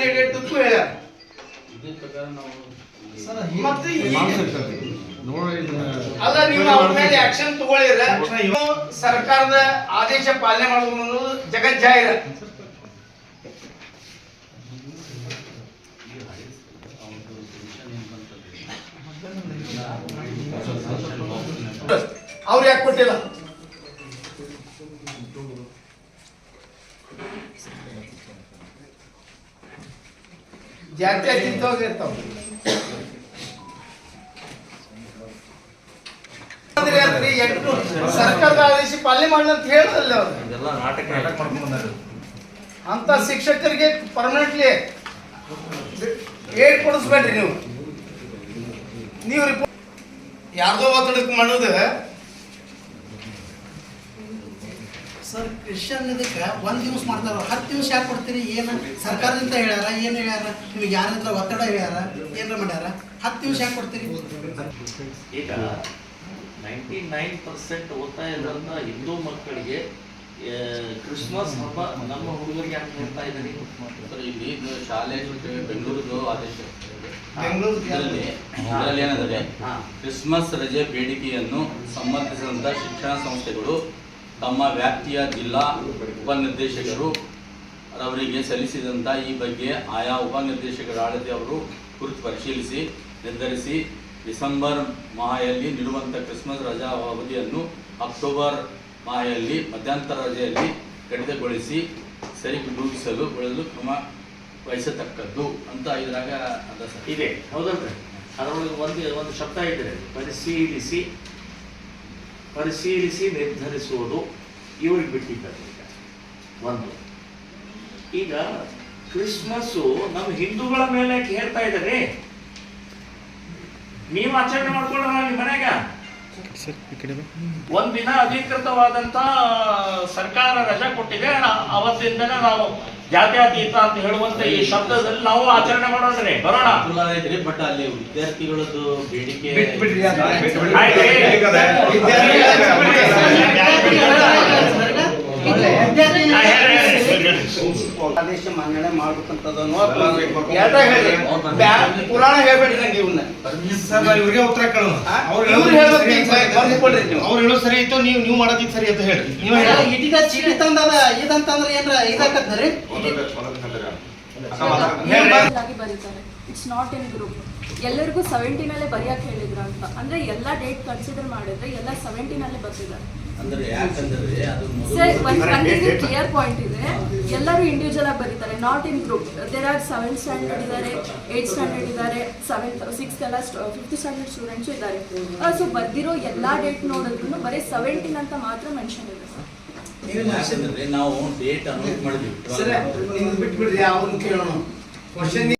ನೀಡೇಟಕ್ಕೂ ಹೇಳ್ಯಾರ ಪ್ರಕಾರ ನಾವು ಮತ್ತೆ ಅಲ್ಲ ನೀವು ಅವ್ರ ಮೇಲೆ ಆಕ್ಷನ್ ತಗೊಳ್ಳಿರ. ಸರ್ಕಾರದ ಆದೇಶ ಪಾಲನೆ ಮಾಡೋದು ಅನ್ನೋದು ಜಗಜ್ಜಾಹಿರ. ಅವ್ರು ಯಾಕೆ ಕೊಟ್ಟಿಲ್ಲ? ಜಾತಿ ಅತೀತವಾಗಿ ಇರ್ತಾವ ಅಂದ್ರೆ ಅದ್ರಿ ಎಂಟು ಸರ್ಕಾರದ ಆದೇಶ ಪಾಲನೆ ಮಾಡಲಿ ಅಂತ ಹೇಳಲ್ಲ ಅವ್ರು. ಅಂತ ಶಿಕ್ಷಕರಿಗೆ ಪರ್ಮನೆಂಟ್ಲಿ ಏಟ್ ಕೊಡಿಸ್ಬೇಡ್ರಿ ನೀವು. ನೀವು ರಿಪೋರ್ಟ್ ಯಾರ್ದೋ ಒತ್ತಡಕ್ಕೆ ಮಾಡೋದು ಸರ್ ಕ್ರಿಶ್ಚಿಯನ್ ಇದಕ್ಕೆ ಒಂದು ದಿವಸ ಮಾಡ್ತಾರ. ಹತ್ತು ದಿವಸ ಯಾಕೆ ಕೊಡ್ತೀರಿ? ಏನು ಸರ್ಕಾರದಿಂದ ಹೇಳ್ಯಾರ? ಏನು ಹೇಳ್ಯಾರ? ನಿಮಗೆ ಯಾರಿಂದ ಒತ್ತಡ ಹೇಳ್ಯಾರ? ಏನಾರ ಮಾಡ್ಯಾರ? ಹತ್ತು ದಿವಸ ಯಾಕೆ ಕೊಡ್ತೀರಿ? ಈಗ ನೈಂಟಿ ನೈನ್ ಪರ್ಸೆಂಟ್ ಓದ್ತಾ ಇರೋಂಥ ಹಿಂದೂ ಮಕ್ಕಳಿಗೆ ಕ್ರಿಸ್ಮಸ್ ಹಬ್ಬ ನಮ್ಮ ಹುಡುಗರಿಗೆ ಯಾಕೆ ಹೇಳ್ತಾ ಇದ್ದೀನಿ ಸರ್ ಇಲ್ಲಿ ಶಾಲೆ ಬೆಂಗಳೂರು ಆದೇಶ ಬೆಂಗಳೂರು ಇದರಲ್ಲಿ ಇದರಲ್ಲಿ ಏನಂದ್ರೆ ಕ್ರಿಸ್ಮಸ್ ರಜೆ ಬೇಡಿಕೆಯನ್ನು ಸಂಬಂಧಿಸಿದಂಥ ಶಿಕ್ಷಣ ಸಂಸ್ಥೆಗಳು ತಮ್ಮ ವ್ಯಾಪ್ತಿಯ ಜಿಲ್ಲಾ ಉಪನಿರ್ದೇಶಕರು ಅವರಿಗೆ ಸಲ್ಲಿಸಿದಂಥ ಈ ಬಗ್ಗೆ ಆಯಾ ಉಪನಿರ್ದೇಶಕರ ಆಡಳಿತ ಅವರು ಕುರಿತು ಪರಿಶೀಲಿಸಿ, ನಿರ್ಧರಿಸಿ, ಡಿಸೆಂಬರ್ ಮಾಹೆಯಲ್ಲಿ ನೀಡುವಂಥ ಕ್ರಿಸ್ಮಸ್ ರಜಾ ಅವಧಿಯನ್ನು ಅಕ್ಟೋಬರ್ ಮಾಹೆಯಲ್ಲಿ ಮಧ್ಯಂತರ ರಜೆಯಲ್ಲಿ ಕಡಿತಗೊಳಿಸಿ ಸರಿದೂಗಿಸಲು ಬೆಳೆದು ಕ್ರಮ ವಹಿಸತಕ್ಕದ್ದು ಅಂತ ಇದ್ರಾಗ ಅದ ಸರ್. ಇದೆ. ಹೌದಲ್ರಿ? ಅದರೊಳಗೆ ಒಂದು ಒಂದು ಶಬ್ದ ಇದೆ ಪರಿಶೀಲಿಸಿ. ಪರಿಶೀಲಿಸಿ ನಿರ್ಧರಿಸುವುದು ಇವ್ರಿಗೆ ಬಿಟ್ಟಿದ್ದಾರೆ ಈಗ. ಒಂದು. ಈಗ ಕ್ರಿಸ್ಮಸ್ಸು ನಮ್ಮ ಹಿಂದೂಗಳ ಮೇಲೆ ಹೇಳ್ತಾ ಇದ್ದಾರೆ. ನೀವು ಆಚರಣೆ ಮಾಡ್ಕೊಳ್ಳೋಣ ನಿಮ್ಮ ಮನೆಗ? ಒಂದಿನ ಅಧಿಕೃತವಾದಂತ ಸರ್ಕಾರ ರಜೆ ಕೊಟ್ಟಿದೆ. ಅವತ್ತಿಂದನೇ ನಾವು ಜಾತ್ಯತೀತ ಅಂತ ಹೇಳುವಂತ ಈ ಶಬ್ದದಲ್ಲಿ ನಾವು ಆಚರಣೆ ಮಾಡೋಣ್ರಿ ಬರೋಣ. ಐತ್ರಿ ಬಟ್ ಅಲ್ಲಿ ವಿದ್ಯಾರ್ಥಿಗಳದ್ದು ಬೇಡಿಕೆ ಆದೇಶ ಮನ್ನಣೆ ಮಾಡ್ಬೇಕಂತದನ್ನು ಹೇಳಿ ಪುರಾಣ ಹೇಳ್ಬೇಡ್ರಿ ನಂಗೆ ಇವನ್ನ ಇವ್ರಿಗೆ ಉತ್ತರ ಕೇಳೋಣ. ನೀವು. ಅವ್ರು ಹೇಳೋದು ಸರಿ ಇತ್ತು ನೀವು ನೀವು ಮಾಡೋದಿತ್ತು ಸರಿ ಅಂತ ಹೇಳಿ ನೀವು ಇಟಿದ ಚೀಟಿ ತಂದದ ಇದಂತಂದ್ರೆ ಏನ್ರ ಇದಾಕತ್ರಿ ಆಗಿ ಬರೀತಾರೆ. ಇಟ್ಸ್ ನಾಟ್ ಇನ್ ಗ್ರೂಪ್ ಎಲ್ಲರಿಗೂ ಸೆವೆಂಟೀನಲ್ಲೇ ಬರೆಯಕ್ಕೆ ಹೇಳಿದ್ರು ಅಂತ. ಅಂದ್ರೆ ಎಲ್ಲ ಡೇಟ್ ಕನ್ಸಿಡರ್ ಮಾಡಿದ್ರೆ ಎಲ್ಲ ಸೆವೆಂಟೀನಲ್ಲೇ ಬರ್ತಿದ್ದಾರೆ ಸರ್ ಒಂದು ಕ್ಲಿಯರ್ ಪಾಯಿಂಟ್ ಇದೆ. ಎಲ್ಲರೂ ಇಂಡಿವಿಜುವಲ್ ಆಗಿ ಬರೀತಾರೆ. Not in group there are seventh standard ಇದ್ದಾರೆ ಏಟ್ ಸ್ಟ್ಯಾಂಡರ್ಡ್ ಇದ್ದಾರೆ ಸೆವೆಂತ್ ಸಿಕ್ಸ್ತ್ ಎಲ್ಲ ಫಿಫ್ತ್ ಸ್ಟ್ಯಾಂಡರ್ಡ್ ಸ್ಟೂಡೆಂಟ್ಸು ಇದ್ದಾರೆ ಸೊ ಬರ್ದಿರೋ ಎಲ್ಲ ಡೇಟ್ ನೋಡಿದ್ರು ಬರೀ ಸೆವೆಂಟೀನ್ ಅಂತ ಮಾತ್ರ ಮೆನ್ಷನ್ ಇದೆ. ಸರ್ ನಾವು ಡೇಟ್ ಅನೌನ್ಸ್ ಮಾಡಿದ್ವಿ. ಸರ್ ಬಿಟ್ಬಿಡ್ರಿ ಅವ್ರನ್ನ ಕೇಳೋಣ ಕ್ವಶನ್